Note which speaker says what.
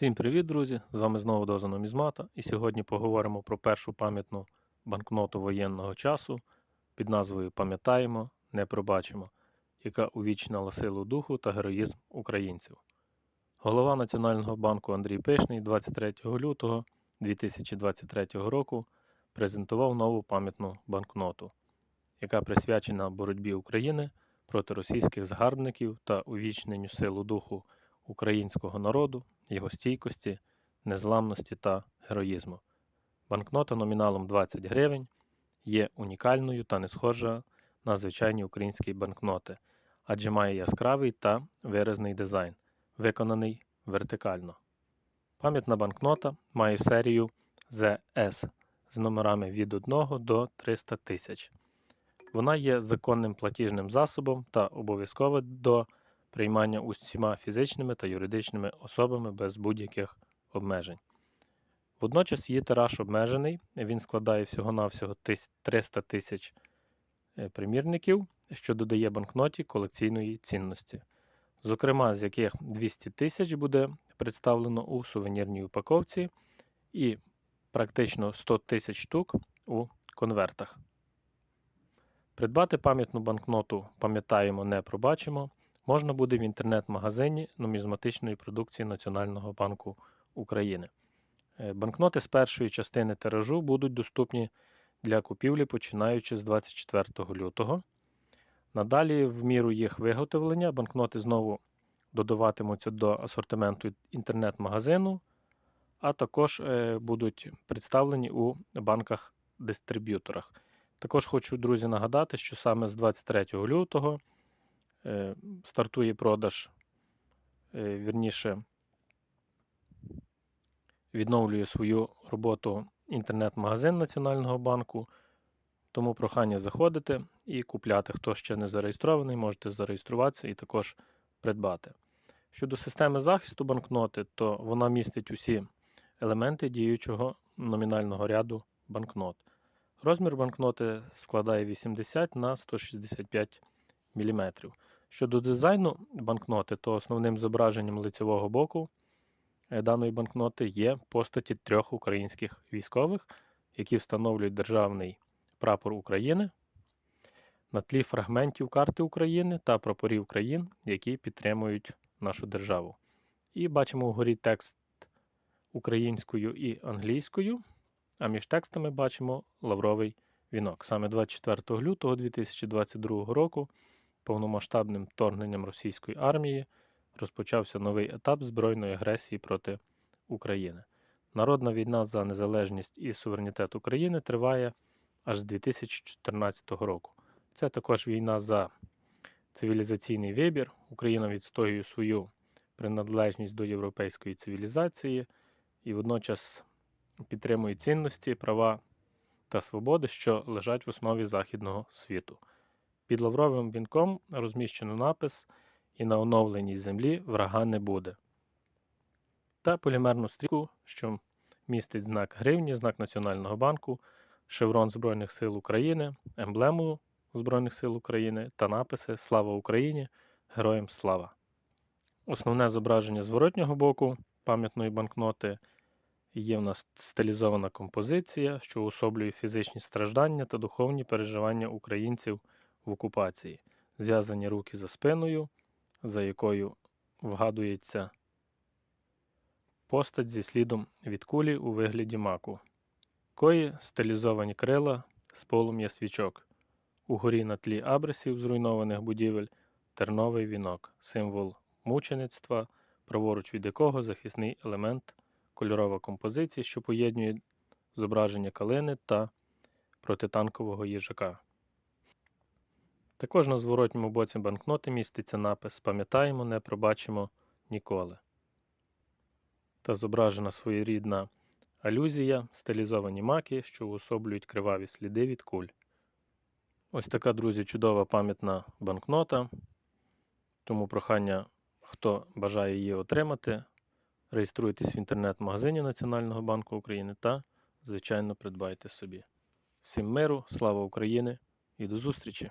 Speaker 1: Всім привіт, друзі! З вами знову Доза Нумізмата, і сьогодні поговоримо про першу пам'ятну банкноту воєнного часу під назвою Пам'ятаємо, не пробачимо, яка увічнила силу духу та героїзм українців. Голова Національного банку Андрій Пишний 23 лютого 2023 року презентував нову пам'ятну банкноту, яка присвячена боротьбі України проти російських згарбників та увічненню силу духу українського народу, його стійкості, незламності та героїзму. Банкнота номіналом 20 гривень є унікальною та не схожа на звичайні українські банкноти, адже має яскравий та виразний дизайн, виконаний вертикально. Пам'ятна банкнота має серію ZS з номерами від 1 до 300 тисяч. Вона є законним платіжним засобом та обов'язкова до приймання усіма фізичними та юридичними особами без будь-яких обмежень. Водночас її тираж обмежений, він складає всього-навсього 300 тисяч е, примірників, що додає банкноті колекційної цінності, зокрема, з яких 200 тисяч буде представлено у сувенірній упаковці і практично 100 тисяч штук у конвертах. Придбати пам'ятну банкноту пам'ятаємо, не пробачимо можна буде в інтернет-магазині нумізматичної продукції Національного банку України. Е, банкноти з першої частини тиражу будуть доступні для купівлі починаючи з 24 лютого. Надалі, в міру їх виготовлення, банкноти знову додаватимуться до асортименту інтернет-магазину, а також е, будуть представлені у банках-дистриб'юторах. Також хочу, друзі, нагадати, що саме з 23 лютого стартує продаж, е, вірніше, відновлює свою роботу інтернет-магазин Національного банку. Тому прохання заходити і купляти. Хто ще не зареєстрований, можете зареєструватися і також придбати. Щодо системи захисту банкноти, то вона містить усі елементи діючого номінального ряду банкнот. Розмір банкноти складає 80 на 165 мм. Щодо дизайну банкноти, то основним зображенням лицевого боку е, даної банкноти є постаті трьох українських військових, які встановлюють державний прапор України на тлі фрагментів карти України та прапорів країн, які підтримують нашу державу. І бачимо вгорі текст українською і англійською, а між текстами бачимо лавровий вінок. Саме 24 лютого 2022 року повномасштабним вторгненням російської армії розпочався новий етап збройної агресії проти України. Народна війна за незалежність і суверенітет України триває аж з 2014 року. Це також війна за цивілізаційний вибір. Україна відстоює свою приналежність до європейської цивілізації і водночас підтримує цінності, права та свободи, що лежать в основі Західного світу. Під лавровим вінком розміщено напис І на оновленій землі врага не буде. Та полімерну стрілку, що містить знак гривні, знак Національного банку, шеврон Збройних сил України, емблему Збройних сил України та написи Слава Україні! Героям слава! Основне зображення зворотнього боку пам'ятної банкноти є в нас стилізована композиція, що уособлює фізичні страждання та духовні переживання українців в окупації, зв'язані руки за спиною, за якою вгадується постать зі слідом від кулі у вигляді маку, кої стилізовані крила з полум'я свічок, угорі на тлі абрисів зруйнованих будівель, терновий вінок, символ мучеництва, праворуч від якого захисний елемент, кольорова композиція, що поєднує зображення калини та протитанкового їжака. Також на зворотньому боці банкноти міститься напис Пам'ятаємо, не пробачимо ніколи. Та зображена своєрідна алюзія, стилізовані маки, що уособлюють криваві сліди від куль. Ось така, друзі, чудова пам'ятна банкнота. Тому прохання, хто бажає її отримати, реєструйтесь в інтернет-магазині Національного банку України та, звичайно, придбайте собі. Всім миру, слава Україні і до зустрічі!